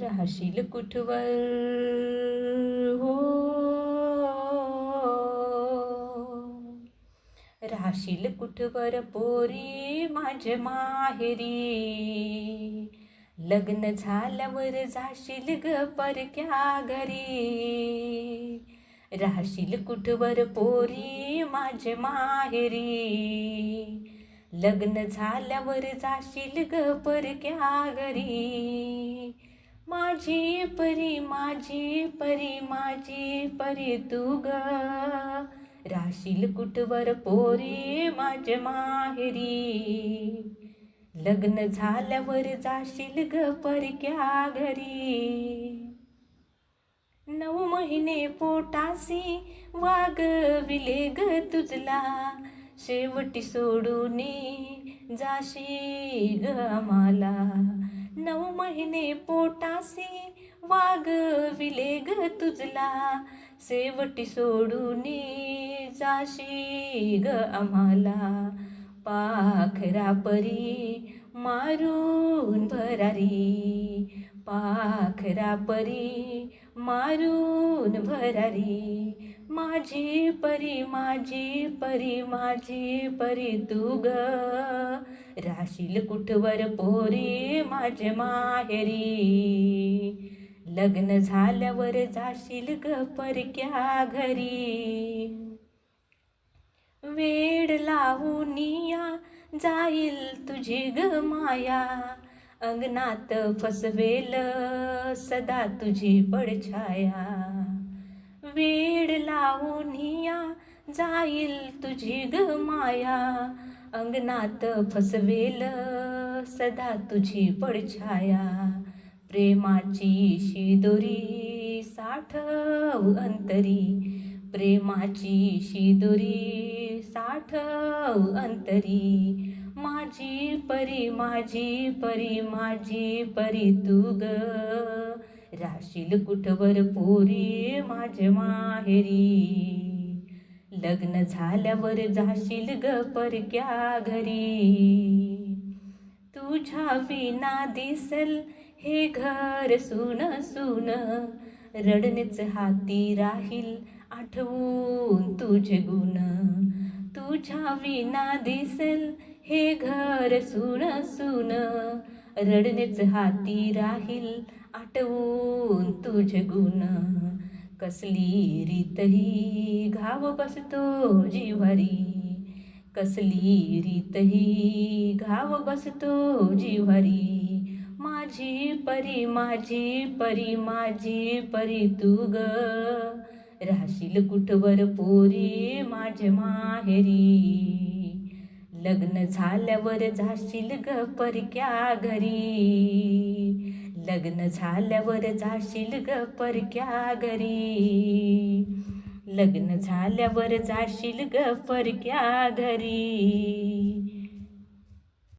राहशील कुठवर? हो. राहशील कुठवर पोरी माझे माहेरी? लग्न झाल्यावर जाशील ग परक्या घरी? राहशील कुठवर पोरी माझे माहेरी? लग्न झाल्यावर जाशील ग परक्या घरी? माझी परी माझी परी माझी परी तू ग. राशील कुठवर पोरी माझे माहेरी. लग्न झाल्यावर जाशील ग परक्या घरी. नऊ महिने पोटासी वागविले ग तुझला. शेवटी सोडून जाशी ग आम्हाला. नऊ महिने पोटासी वागविले ग तुझला. शेवटी सोडून जाशी ग आम्हाला. पाखरा परी मारून भरारी. पाखरा परी मारून भरारी. माझी परी माझी परी माझी परी तू ग राशील कुठवर पोरी माझे माहेरी. लग्न झाल्यावर जाशील ग परक्या घरी. वेड लावून या जाईल तुझी ग माया. अंगणात फसवेल सदा तुझी पडछाया. लावून या जाईल तुझी ग माया. अंगणात फसवेल सदा तुझी पडछाया. प्रेमाची शिदोरी साठव अंतरी. प्रेमाची शिदोरी साठव अंतरी. माझी परी माझी परी माझी परी तू ग. राशील कुठवर पोरी माझे माहेरी? लग्न झाल्यावर जाशील ग परक्या घरी? तुझ्या विना दिसल हे घर सुन सुन रडणेच हाती राहील आठवून तुझे गुण. तुझ्या विना दिसेल हे घर सुन सुन रडणेच हाती राहील आठवून तुझे गुण. कसली रीतही घाव बसतो जिव्हारी कसली रीतही घाव बसतो जिव्हारी माझी परी माझी परी माझी परी तू ग. राहशील कुठवर पोरी माझे माहेरी. लग्न झाल्यावर जाशील ग परक्या घरी. लग्न झाल्यावर जाशील ग परक्या घरी. लग्न झाल्यावर जाशील ग परक्या घरी.